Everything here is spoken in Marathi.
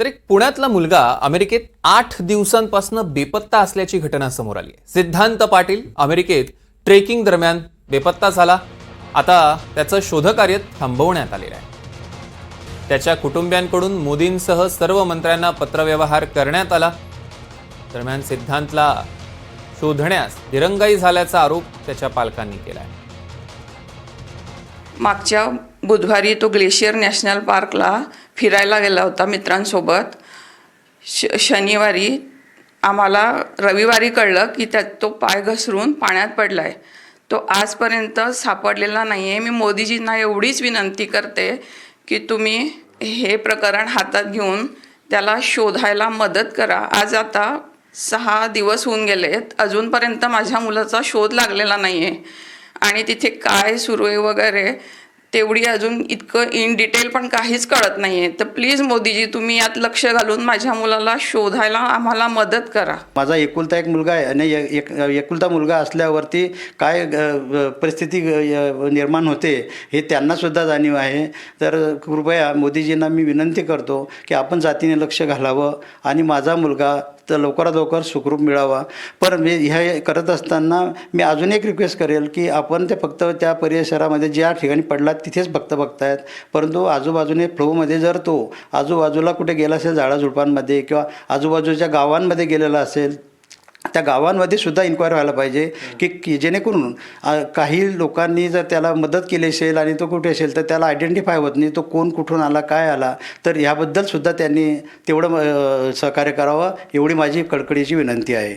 तर एक पुण्यातला मुलगा अमेरिकेत आठ दिवसांपासून बेपत्ता असल्याची घटना समोर आली आहे. सिद्धांत पाटील अमेरिकेत ट्रेकिंग दरम्यान बेपत्ता झाला. आता त्याचं शोधकार्य थांबवण्यात आलेलं आहे. त्याच्या कुटुंबियांकडून मोदींसह सर्व मंत्र्यांना पत्रव्यवहार करण्यात आला. दरम्यान सिद्धांतला शोधण्यास दिरंगाई झाल्याचा आरोप त्याच्या पालकांनी केला आहे मागच्या बुधवारी तो ग्लेशियर नॅशनल पार्कला फिरायला गेला होता मित्रांसोबत. श शनिवारी आम्हाला रविवारी कळलं की त्यात तो पाय घसरून पाण्यात पडला आहे तो आजपर्यंत सापडलेला नाही आहे मी मोदीजींना एवढीच विनंती करते की तुम्ही हे प्रकरण हातात घेऊन त्याला शोधायला मदत करा. आज आता सहा दिवस होऊन गेलेत. अजूनपर्यंत माझ्या मुलाचा शोध लागलेला नाही आहे आणि तिथे काय सुरू आहे वगैरे तेवढी अजून इतकं इन डिटेल पण काहीच कळत नाही आहे तर प्लीज मोदीजी तुम्ही यात लक्ष घालून माझ्या मुलाला शोधायला आम्हाला मदत करा. माझा एकुलता एक मुलगा आहे आणि एक एकुलता मुलगा असल्यावरती काय परिस्थिती निर्माण होते हे त्यांनासुद्धा जाणीव आहे. तर कृपया मोदीजींना मी विनंती करतो की आपण जातीने लक्ष घालावं आणि माझा मुलगा तर लवकरात लवकर सुखरूप मिळावा. पण मी ह्या करत असताना मी अजून एक रिक्वेस्ट करेल की आपण ते फक्त त्या परिसरामध्ये ज्या ठिकाणी पडला तिथेच फक्त बघतायत. परंतु आजूबाजूने फ्लोमध्ये जर तो आजूबाजूला कुठे गेला असेल झाडाझुडपांमध्ये किंवा आजूबाजूच्या गावांमध्ये गेलेला असेल त्या गावांमध्ये सुद्धा इन्क्वायरी व्हायला पाहिजे की की जेणेकरून काही लोकांनी जर त्याला मदत केली असेल आणि तो कुठे असेल तर त्याला आयडेंटिफाय होत नाही तो कोण कुठून आला काय आला तर ह्याबद्दल सुद्धा त्यांनी तेवढं सहकार्य करावं एवढी माझी कडकडीची विनंती आहे.